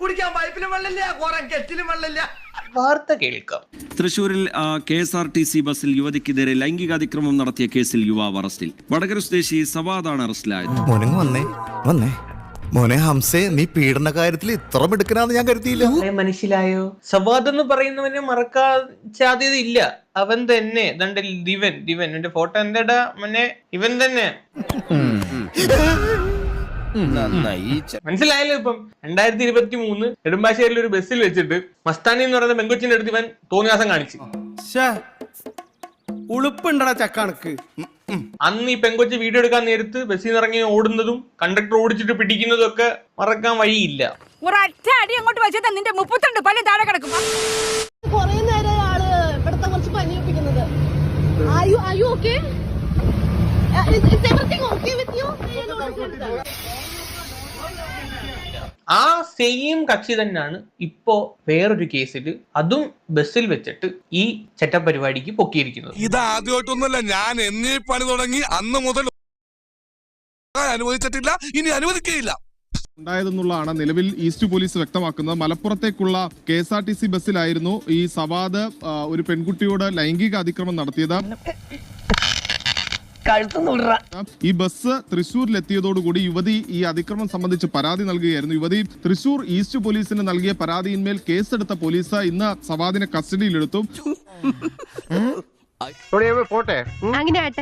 കുടിക്കാൻ പൈപ്പിലും വെള്ളമില്ല കുറെ കെറ്റിലും വെള്ളമില്ല. വാർത്ത കേൾക്കാം. തൃശൂരിൽ K S R T C ബസ്സിൽ യുവതിക്കെതിരെ ലൈംഗിക അതിക്രമം നടത്തിയ കേസിൽ യുവാവ് അറസ്റ്റിൽ. വടകര സ്വദേശി സവാദാണ് അറസ്റ്റിലായത്. വന്നേ വന്നേ. മോനെ ഹംസേ നീ പീഡന കാര്യത്തിൽ ഇത്ര മിടുക്കനാന്ന് ഞാൻ കരുതിയില്ല. മനസ്സിലായോ സവാദ് എന്ന് പറയുന്നവനെ മറക്കാൻ സാധ്യത ഇല്ല. അവൻ തന്നെ. ദണ്ട ദിവൻ ദിവൻ എന്റെ ഫോട്ടോ എന്താടാ മോനെ? ഇവൻ തന്നെ. മനസ്സിലായല്ലോ ഇപ്പം. രണ്ടായിരത്തി ഇരുപത്തി മൂന്ന് നെടുമ്പാശ്ശേരിൽ ഒരു ബസ്സിൽ വെച്ചിട്ട് മസ്താനി എന്ന് പറയുന്ന പെങ്കൊച്ചിന്റെ അടുത്ത് ഇവൻ തോന്നിയാസം കാണിച്ചു. ഉളുപ്പുണ്ടടാ ചക്കാണക്ക്. അന്ന് ഈ പെങ്കൊച്ച് വീഡിയോ എടുക്കാൻ നേരത്ത് ബസ്സിൽ നിന്ന് ഇറങ്ങി ഓടുന്നതും കണ്ടക്ടർ ഓടിച്ചിട്ട് പിടിക്കുന്നതും ഒക്കെ മറക്കാൻ വഴിയില്ല. ഒരൊറ്റ അടി അങ്ങോട്ട് വെച്ചാൽ നിന്റെ മുപ്പത്തിരണ്ട് പല്ല് താഴെ കിടക്കും. കൊറേ നേരം ആൾ ഇവിടുത്തെ കുറച്ച് പനിയൊപ്പിക്കുന്നത് ആ സെയിം കക്ഷി തന്നെയാണ് ഇപ്പോ വേറൊരു കേസിൽ അതും ബസ്സിൽ വെച്ചിട്ട് ഈ ചെറ്റപ്പരിപാടിക്ക് പൊക്കിയിരിക്കുന്നത്. ഇത് ആദ്യമായിട്ടൊന്നുമല്ല ഞാൻ എന്നീ പണി തുടങ്ങി അന്ന് മുതൽ അനുവദിച്ചിട്ടില്ല ഇനി അനുവദിക്കുകയില്ല. ഉണ്ടായതെന്നുള്ളതാണ് നിലവിൽ ഈസ്റ്റ് പോലീസ് വ്യക്തമാക്കുന്നത്. മലപ്പുറത്തേക്കുള്ള K S R T C ബസ്സിലായിരുന്നു ഈ സവാദ് ഒരു പെൺകുട്ടിയോട് ലൈംഗിക അതിക്രമം നടത്തിയത്. ഈ ബസ് തൃശൂരിലെത്തിയതോടുകൂടി യുവതി ഈ അതിക്രമം സംബന്ധിച്ച് പരാതി നൽകുകയായിരുന്നു. യുവതി തൃശൂർ ഈസ്റ്റ് പോലീസിന് നൽകിയ പരാതിയിന്മേൽ കേസെടുത്ത പോലീസ് ഇന്ന് സവാദിനെ കസ്റ്റഡിയിലെടുത്തു. അങ്ങനെ